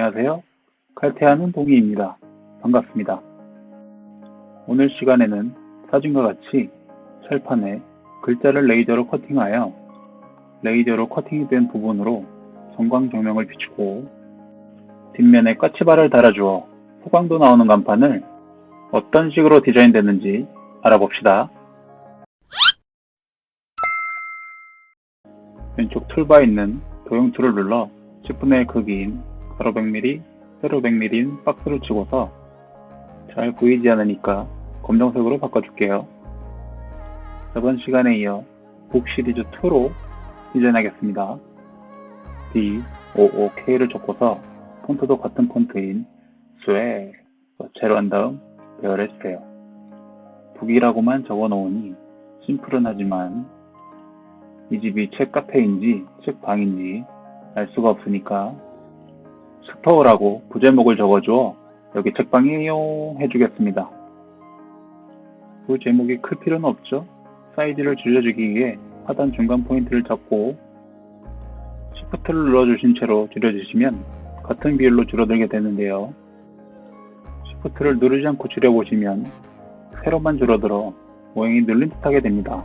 안녕하세요. 칼퇴하는 동희입니다. 반갑습니다. 오늘 시간에는 사진과 같이 철판에 글자를 레이저로 커팅하여 레이저로 커팅이 된 부분으로 전광 조명을 비추고 뒷면에 까치발을 달아주어 후광도 나오는 간판을 어떤 식으로 디자인됐는지 알아봅시다. 왼쪽 툴바에 있는 도형 툴을 눌러 10분의 1 크기인 가로 100mm, 세로 100mm인 박스를 치고서 잘 보이지 않으니까 검정색으로 바꿔줄게요. 저번 시간에 이어 북 시리즈 2로 디자인하겠습니다. D, O, O, K를 적고서 폰트도 같은 폰트인 스웨 제로 한 다음 배열해주세요. 북이라고만 적어놓으니 심플은 하지만 이 집이 책 카페인지 책 방인지 알 수가 없으니까 스토어라고 부제목을 적어주어 여기 책방이에요 해주겠습니다. 그 제목이 클 필요는 없죠. 사이즈를 줄여주기 위해 하단 중간 포인트를 잡고 시프트를 눌러주신 채로 줄여주시면 같은 비율로 줄어들게 되는데요. 시프트를 누르지 않고 줄여보시면 세로만 줄어들어 모양이 늘린 듯하게 됩니다.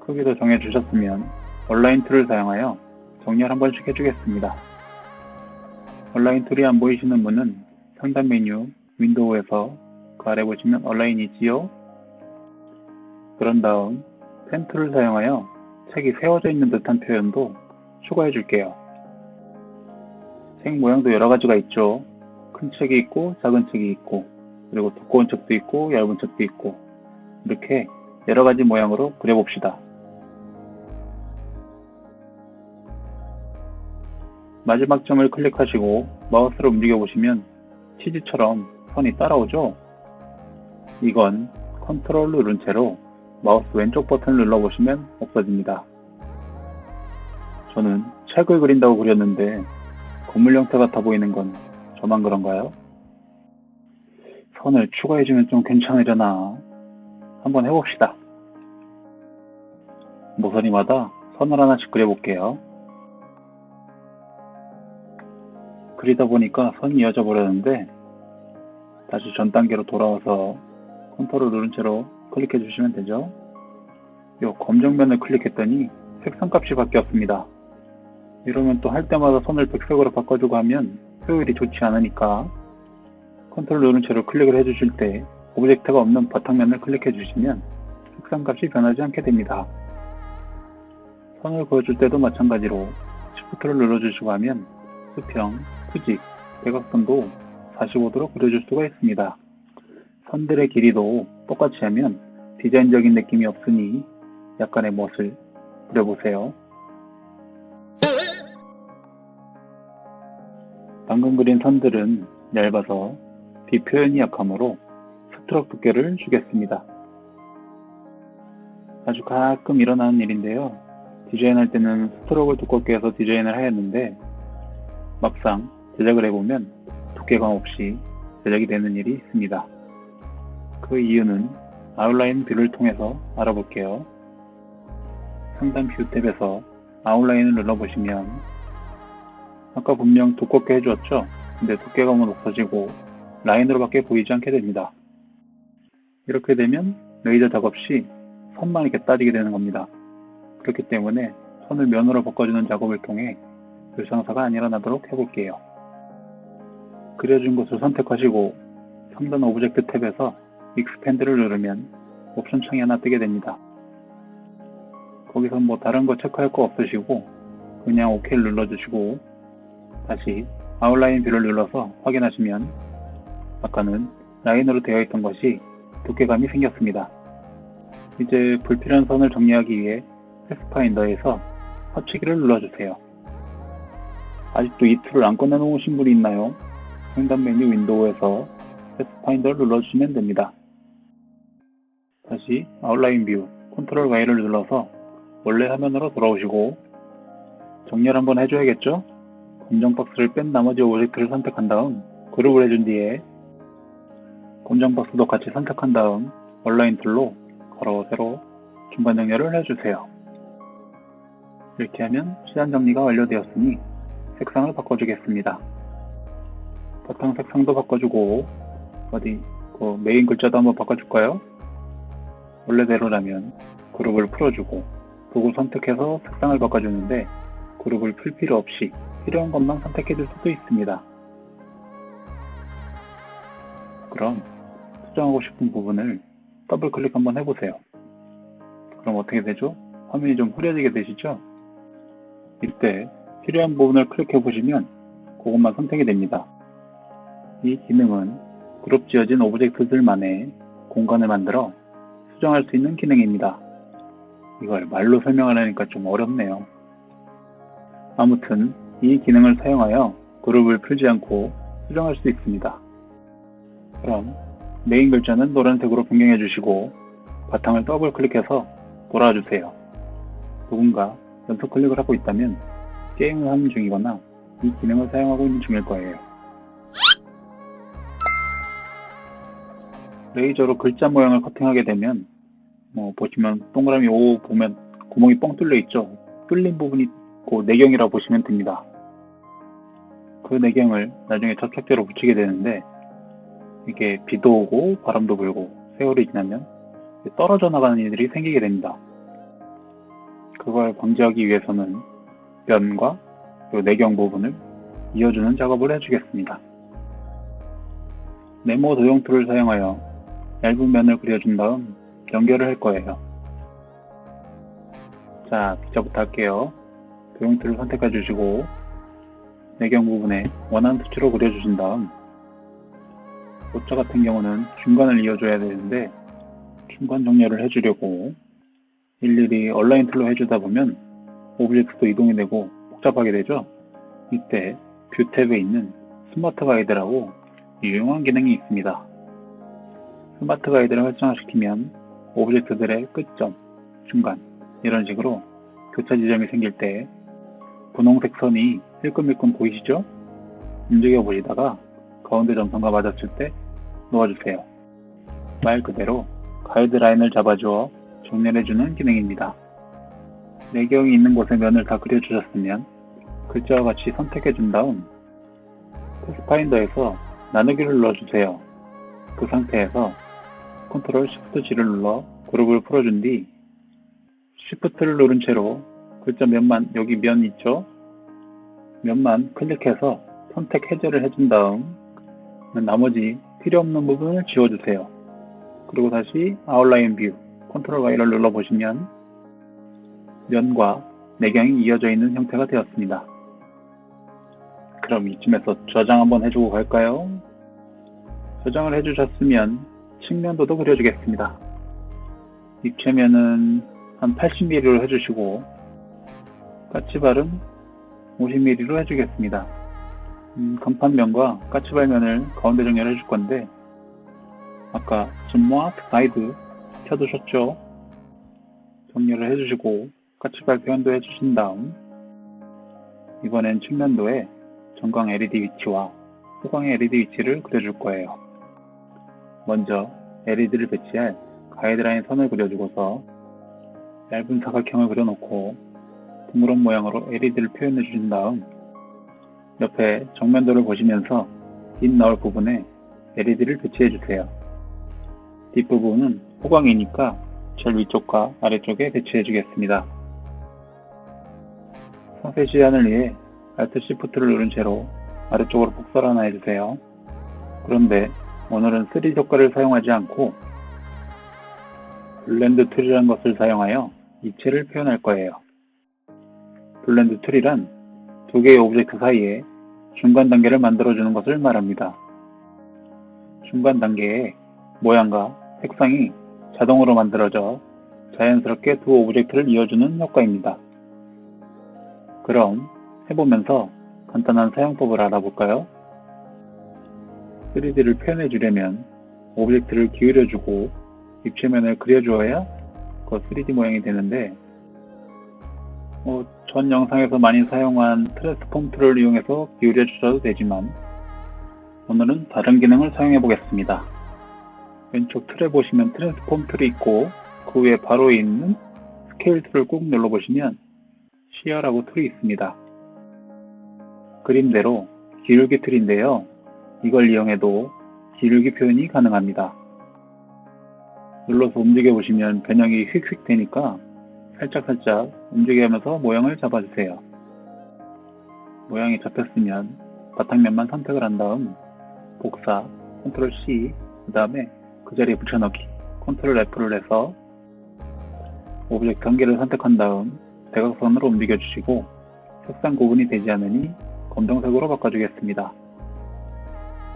크기도 정해주셨으면 온라인 툴을 사용하여 정렬 한 번씩 해주겠습니다. 온라인 툴이 안 보이시는 분은 상단 메뉴 윈도우에서 그 아래 보시면 온라인이 있지요. 그런 다음 펜 툴을 사용하여 책이 세워져 있는 듯한 표현도 추가해 줄게요. 책 모양도 여러 가지가 있죠. 큰 책이 있고 작은 책이 있고 그리고 두꺼운 책도 있고 얇은 책도 있고 이렇게 여러 가지 모양으로 그려봅시다. 마지막 점을 클릭하시고 마우스로 움직여 보시면 치즈처럼 선이 따라오죠? 이건 컨트롤 누른 채로 마우스 왼쪽 버튼을 눌러보시면 없어집니다. 저는 책을 그린다고 그렸는데 건물 형태 같아 보이는 건 저만 그런가요? 선을 추가해주면 좀 괜찮으려나? 한번 해봅시다. 모서리마다 선을 하나씩 그려볼게요. 그리다 보니까 선이 이어져 버렸는데 다시 전 단계로 돌아와서 컨트롤 누른 채로 클릭해 주시면 되죠. 요 검정면을 클릭했더니 색상 값이 바뀌었습니다. 이러면 또 할 때마다 선을 백색으로 바꿔주고 하면 효율이 좋지 않으니까 컨트롤 누른 채로 클릭을 해주실 때 오브젝트가 없는 바탕면을 클릭해 주시면 색상 값이 변하지 않게 됩니다. 선을 그어줄 때도 마찬가지로 시프트를 눌러주시고 하면 수평, 수직, 대각선도 45도로 그려줄 수가 있습니다. 선들의 길이도 똑같이 하면 디자인적인 느낌이 없으니 약간의 멋을 그려보세요. 방금 그린 선들은 얇아서 비 표현이 약하므로 스트럭 두께를 주겠습니다. 아주 가끔 일어나는 일인데요. 디자인할 때는 스트로크를 두껍게 해서 디자인을 하였는데 막상 제작을 해보면 두께감 없이 제작이 되는 일이 있습니다. 그 이유는 아웃라인 뷰를 통해서 알아볼게요. 상단 뷰 탭에서 아웃라인을 눌러보시면 아까 분명 두껍게 해주었죠? 근데 두께감은 없어지고 라인으로밖에 보이지 않게 됩니다. 이렇게 되면 레이저 작업 시 선만 이렇게 따지게 되는 겁니다. 그렇기 때문에 선을 면으로 바꿔주는 작업을 통해 불상사가 안 일어나도록 해볼게요. 그려준 곳을 선택하시고 상단 오브젝트 탭에서 익스펜드를 누르면 옵션 창이 하나 뜨게 됩니다. 거기서 뭐 다른 거 체크할 거 없으시고 그냥 OK를 눌러주시고 다시 아웃라인 뷰를 눌러서 확인하시면 아까는 라인으로 되어 있던 것이 두께감이 생겼습니다. 이제 불필요한 선을 정리하기 위해 패스파인더에서 합치기를 눌러주세요. 아직도 이 툴을 안 꺼내놓으신 분이 있나요? 상단 메뉴 윈도우에서 패스파인더를 눌러주시면 됩니다. 다시 아웃라인 뷰, 컨트롤 Y를 눌러서 원래 화면으로 돌아오시고 정렬 한번 해줘야겠죠? 검정 박스를 뺀 나머지 오브젝트를 선택한 다음 그룹을 해준 뒤에 검정 박스도 같이 선택한 다음 온라인 툴로 가로, 세로 중간 정렬을 해주세요. 이렇게 하면 시간 정리가 완료되었으니 색상을 바꿔주겠습니다. 바탕 색상도 바꿔주고 어디 그 메인 글자도 한번 바꿔줄까요? 원래대로라면 그룹을 풀어주고 도구 선택해서 색상을 바꿔주는데 그룹을 풀 필요 없이 필요한 것만 선택해줄 수도 있습니다. 그럼 수정하고 싶은 부분을 더블 클릭 한번 해보세요. 그럼 어떻게 되죠? 화면이 좀 흐려지게 되시죠? 이때 필요한 부분을 클릭해 보시면 그것만 선택이 됩니다. 이 기능은 그룹 지어진 오브젝트들만의 공간을 만들어 수정할 수 있는 기능입니다. 이걸 말로 설명하려니까 좀 어렵네요. 아무튼 이 기능을 사용하여 그룹을 풀지 않고 수정할 수 있습니다. 그럼 메인 글자는 노란색으로 변경해 주시고 바탕을 더블 클릭해서 돌아와 주세요. 누군가 연속 클릭을 하고 있다면 게임을 하는 중이거나 이 기능을 사용하고 있는 중일 거예요. 레이저로 글자 모양을 커팅하게 되면 뭐 보시면 동그라미 5 보면 구멍이 뻥 뚫려 있죠. 뚫린 부분이 그 내경이라고 보시면 됩니다. 그 내경을 나중에 접착제로 붙이게 되는데 이게 비도 오고 바람도 불고 세월이 지나면 떨어져 나가는 일들이 생기게 됩니다. 그걸 방지하기 위해서는 면과 요 내경 부분을 이어주는 작업을 해주겠습니다. 네모 도형 툴을 사용하여 얇은 면을 그려준 다음 연결을 할 거예요. 자, 기자부터 할게요. 도형 툴을 선택해 주시고 내경 부분에 원하는 수치로 그려주신 다음 오자 같은 경우는 중간을 이어줘야 되는데 중간 정렬을 해주려고 일일이 얼라인 툴로 해주다 보면 오브젝트도 이동이 되고 복잡하게 되죠. 이때 뷰 탭에 있는 스마트 가이드라고 유용한 기능이 있습니다. 스마트 가이드를 활성화시키면 오브젝트들의 끝점, 중간 이런 식으로 교차 지점이 생길 때 분홍색 선이 일끔일끔 보이시죠? 움직여 보시다가 가운데 점선과 맞았을 때 놓아주세요. 말 그대로 가이드라인을 잡아주어 정렬해주는 기능입니다. 내경이 있는 곳에 면을 다 그려주셨으면 글자와 같이 선택해준 다음 패스파인더에서 나누기를 눌러주세요. 그 상태에서 컨트롤 시프트 G를 눌러 그룹을 풀어준 뒤 시프트를 누른 채로 글자 면만 여기 면 있죠? 면만 클릭해서 선택 해제를 해준 다음 나머지 필요 없는 부분을 지워주세요. 그리고 다시 아웃라인 뷰 컨트롤 Y를 눌러보시면 면과 내경이 이어져 있는 형태가 되었습니다. 그럼 이쯤에서 저장 한번 해주고 갈까요? 저장을 해주셨으면 측면도도 그려주겠습니다. 입체면은 한 80mm로 해주시고 까치발은 50mm로 해주겠습니다. 음, 간판면과 까치발면을 가운데 정렬해 줄 건데 아까 줌마트 가이드 켜두셨죠? 정렬을 해주시고 까치발 표현도 해주신 다음 이번엔 측면도에 전광 LED 위치와 후광 LED 위치를 그려줄 거예요. 먼저 LED를 배치할 가이드라인 선을 그려주고서 얇은 사각형을 그려놓고 둥그런 모양으로 LED를 표현해 주신 다음 옆에 정면도를 보시면서 빛 나올 부분에 LED를 배치해 주세요. 뒷부분은 후광이니까 제일 위쪽과 아래쪽에 배치해 주겠습니다. 상세 시안을 위해 Alt Shift를 누른 채로 아래쪽으로 복사를 하나 해주세요. 그런데 오늘은 3D 효과를 사용하지 않고 블렌드 툴이라는 것을 사용하여 입체를 표현할 거예요. 블렌드 툴이란 두 개의 오브젝트 사이에 중간 단계를 만들어주는 것을 말합니다. 중간 단계에 모양과 색상이 자동으로 만들어져 자연스럽게 두 오브젝트를 이어주는 효과입니다. 그럼 해보면서 간단한 사용법을 알아볼까요? 3D를 표현해 주려면 오브젝트를 기울여주고 입체면을 그려주어야 그 3D 모양이 되는데 어, 전 영상에서 많이 사용한 트랜스폼 툴을 이용해서 기울여 주셔도 되지만 오늘은 다른 기능을 사용해 보겠습니다. 왼쪽 틀에 보시면 트랜스폼 툴이 있고 그 위에 바로 있는 스케일 툴을 꾹 눌러보시면 시야라고 툴이 있습니다. 그림대로 기울기 툴인데요. 이걸 이용해도 기울기 표현이 가능합니다. 눌러서 움직여 보시면 변형이 휙휙 되니까 살짝살짝 움직이면서 모양을 잡아주세요. 모양이 잡혔으면 바탕면만 선택을 한 다음 복사, 컨트롤 C, 그 다음에 그 자리에 붙여넣기, 컨트롤 F를 해서 오브젝트 경계를 선택한 다음 대각선으로 움직여 주시고 색상 구분이 되지 않으니 검정색으로 바꿔주겠습니다.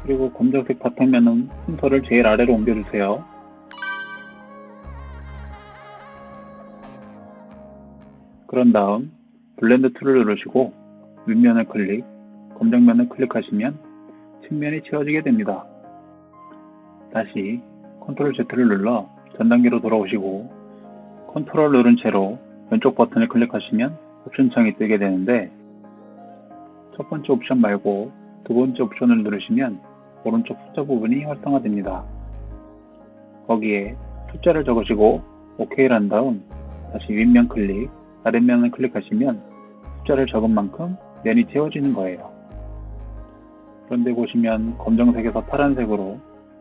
그리고 검정색 바탕 면은 순서를 제일 아래로 옮겨주세요. 그런 다음 블렌드 툴을 누르시고 윗면을 클릭, 검정면을 클릭하시면 측면이 채워지게 됩니다. 다시 컨트롤 Z를 눌러 전 단계로 돌아오시고 컨트롤 누른 채로 왼쪽 버튼을 클릭하시면 옵션 창이 뜨게 되는데 첫 번째 옵션 말고 두 번째 옵션을 누르시면 오른쪽 숫자 부분이 활성화됩니다. 거기에 숫자를 적으시고 OK를 한 다음 다시 윗면 클릭, 아랫 면을 클릭하시면 숫자를 적은 만큼 면이 채워지는 거예요. 그런데 보시면 검정색에서 파란색으로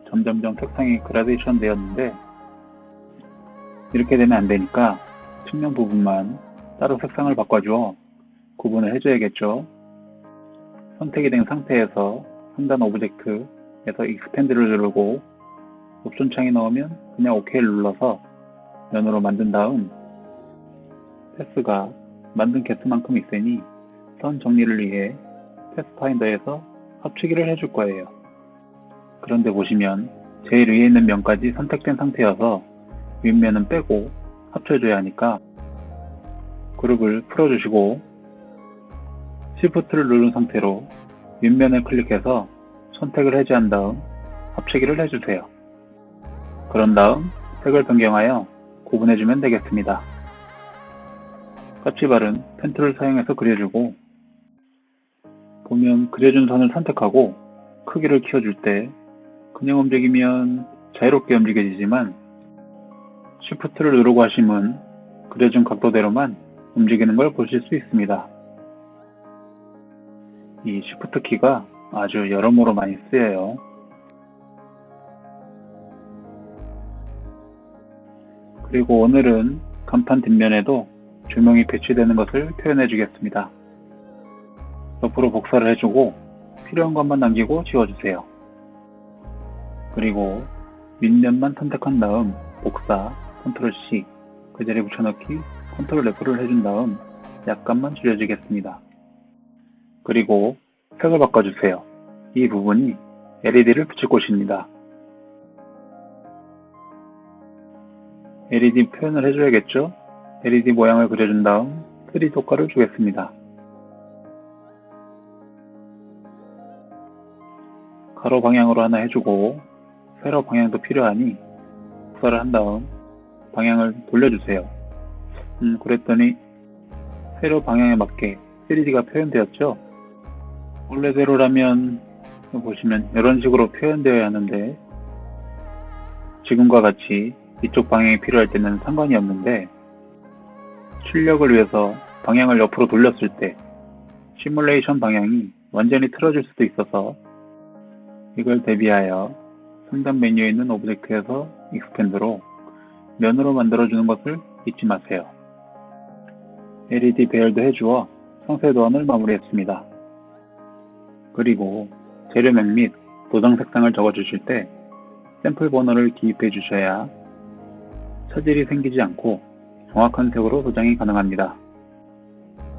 점점점 색상이 그라데이션 되었는데 이렇게 되면 안 되니까 측면 부분만 따로 색상을 바꿔주어 구분을 해줘야겠죠. 선택이 된 상태에서 상단 오브젝트에서 익스펜드를 누르고 옵션 창이 나오면 그냥 OK를 눌러서 면으로 만든 다음 패스가 만든 개수만큼 있으니 선 정리를 위해 패스파인더에서 합치기를 해줄 거예요. 그런데 보시면 제일 위에 있는 면까지 선택된 상태여서 윗면은 빼고 합쳐줘야 하니까 그룹을 풀어주시고 Shift를 누른 상태로 윗면을 클릭해서 선택을 해제한 다음 합치기를 해주세요. 그런 다음 색을 변경하여 구분해주면 되겠습니다. 까치발은 펜툴을 사용해서 그려주고 보면 그려준 선을 선택하고 크기를 키워줄 때 그냥 움직이면 자유롭게 움직여지지만 Shift를 누르고 하시면 그려준 각도대로만 움직이는 걸 보실 수 있습니다. 이 Shift 키가 아주 여러모로 많이 쓰여요. 그리고 오늘은 간판 뒷면에도 조명이 배치되는 것을 표현해 주겠습니다. 옆으로 복사를 해주고 필요한 것만 남기고 지워주세요. 그리고 윗면만 선택한 다음 복사, 컨트롤 C, 그 자리에 붙여넣기, 컨트롤 F를 해준 다음 약간만 줄여주겠습니다. 그리고 색을 바꿔주세요. 이 부분이 LED를 붙일 곳입니다. LED 표현을 해줘야겠죠? LED 모양을 그려준 다음 3D 효과를 주겠습니다. 가로 방향으로 하나 해주고 세로 방향도 필요하니 복사를 한 다음 방향을 돌려주세요. 음, 그랬더니 세로 방향에 맞게 3D가 표현되었죠? 원래 세로라면 보시면 이런 식으로 표현되어야 하는데 지금과 같이 이쪽 방향이 필요할 때는 상관이 없는데 출력을 위해서 방향을 옆으로 돌렸을 때 시뮬레이션 방향이 완전히 틀어질 수도 있어서 이걸 대비하여 상단 메뉴에 있는 오브젝트에서 익스펜드로 면으로 만들어주는 것을 잊지 마세요. LED 배열도 해주어 상세 도안을 마무리했습니다. 그리고 재료명 및 도장 색상을 적어주실 때 샘플 번호를 기입해 주셔야 차질이 생기지 않고 정확한 색으로 도장이 가능합니다.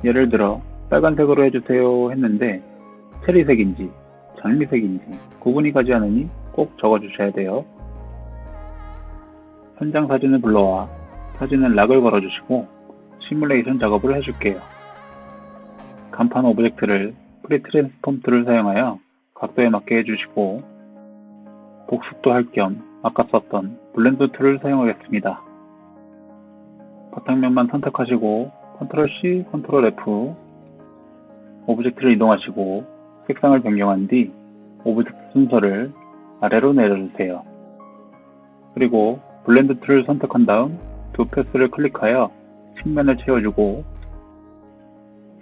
예를 들어 빨간색으로 해주세요 했는데 체리색인지 장미색인지 구분이 가지 않으니 꼭 적어주셔야 돼요. 현장 사진을 불러와 사진은 락을 걸어주시고 시뮬레이션 작업을 해줄게요. 간판 오브젝트를 프리 트랜스폼 툴을 사용하여 각도에 맞게 해주시고 복습도 할 겸 아까 썼던 블렌드 툴을 사용하겠습니다. 바탕면만 선택하시고 컨트롤 C, 컨트롤 F 오브젝트를 이동하시고 색상을 변경한 뒤 오브젝트 순서를 아래로 내려주세요. 그리고 블렌드 툴을 선택한 다음 두 패스를 클릭하여 측면을 채워주고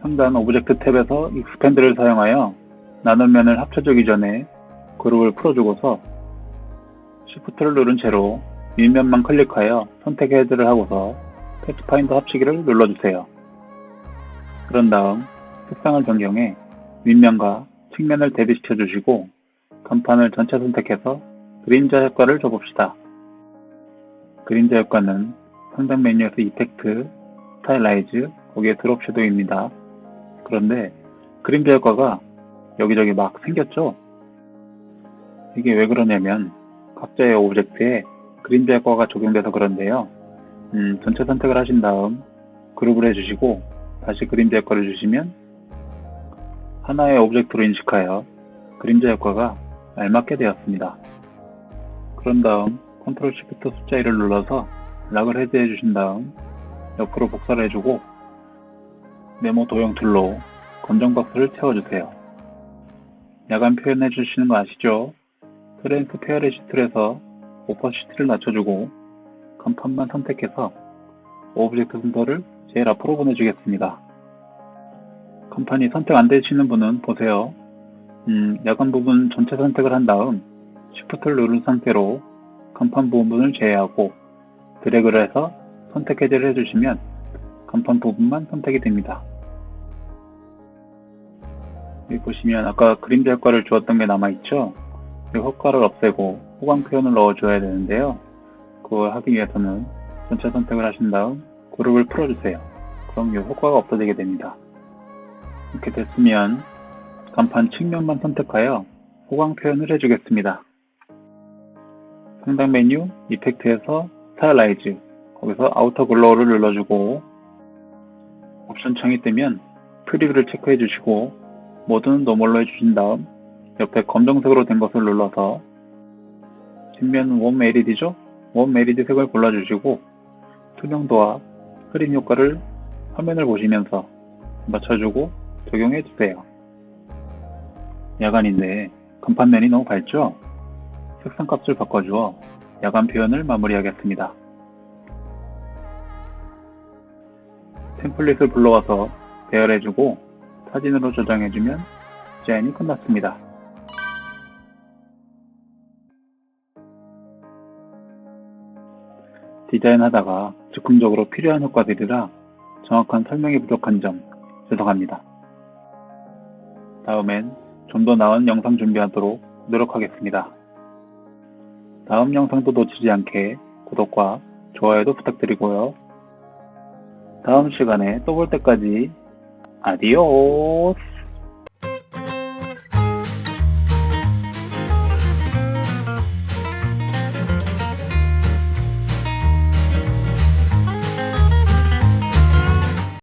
상단 오브젝트 탭에서 익스펜드를 사용하여 나눈면을 합쳐주기 전에 그룹을 풀어주고서 Shift를 누른 채로 윗면만 클릭하여 선택 헤드를 하고서 패스파인더 합치기를 눌러주세요. 그런 다음 색상을 변경해 윗면과 측면을 대비시켜 주시고 간판을 전체 선택해서 그림자 효과를 줘봅시다. 그림자 효과는 상단 메뉴에서 이펙트, 스타일라이즈, 거기에 드롭 섀도우입니다. 그런데 그림자 효과가 여기저기 막 생겼죠? 이게 왜 그러냐면 각자의 오브젝트에 그림자 효과가 적용돼서 그런데요. 음, 전체 선택을 하신 다음 그룹을 해주시고 다시 그림자 효과를 주시면 하나의 오브젝트로 인식하여 그림자 효과가 알맞게 되었습니다. 그런 다음 컨트롤 시프트 숫자 1을 눌러서 락을 해제해 주신 다음 옆으로 복사를 해주고 네모 도형 툴로 검정 박스를 채워주세요. 야간 표현해 주시는 거 아시죠? 트랜스 페어레시 툴에서 오퍼시티를 낮춰주고 간판만 선택해서 오브젝트 순서를 제일 앞으로 보내주겠습니다. 간판이 선택 안 되시는 분은 보세요. 음, 야간 부분 전체 선택을 한 다음 Shift를 누른 상태로 간판 부분을 제외하고 드래그를 해서 선택 해제를 해주시면 간판 부분만 선택이 됩니다. 여기 보시면 아까 그림자 효과를 주었던 게 남아있죠? 이 효과를 없애고 호강 표현을 넣어줘야 되는데요. 그걸 하기 위해서는 전체 선택을 하신 다음 그룹을 풀어주세요. 그럼 이 효과가 없어지게 됩니다. 이렇게 됐으면 간판 측면만 선택하여 호강 표현을 해주겠습니다. 상단 메뉴 이펙트에서 스타일라이즈 거기서 아우터 글로우를 눌러주고 옵션 창이 뜨면 프리뷰를 체크해 주시고 모든 노멀로 해주신 다음 옆에 검정색으로 된 것을 눌러서 뒷면 웜 LED죠? 웜 LED 색을 골라주시고 투명도와 흐림 효과를 화면을 보시면서 맞춰주고 적용해 주세요. 야간인데 간판면이 너무 밝죠? 색상 값을 바꿔주어 야간 표현을 마무리하겠습니다. 템플릿을 불러와서 배열해주고 사진으로 저장해주면 디자인이 끝났습니다. 디자인하다가 즉흥적으로 필요한 효과들이라 정확한 설명이 부족한 점 죄송합니다. 다음엔 좀 더 나은 영상 준비하도록 노력하겠습니다. 다음 영상도 놓치지 않게 구독과 좋아요도 부탁드리고요. 다음 시간에 또 볼 때까지 아디오스!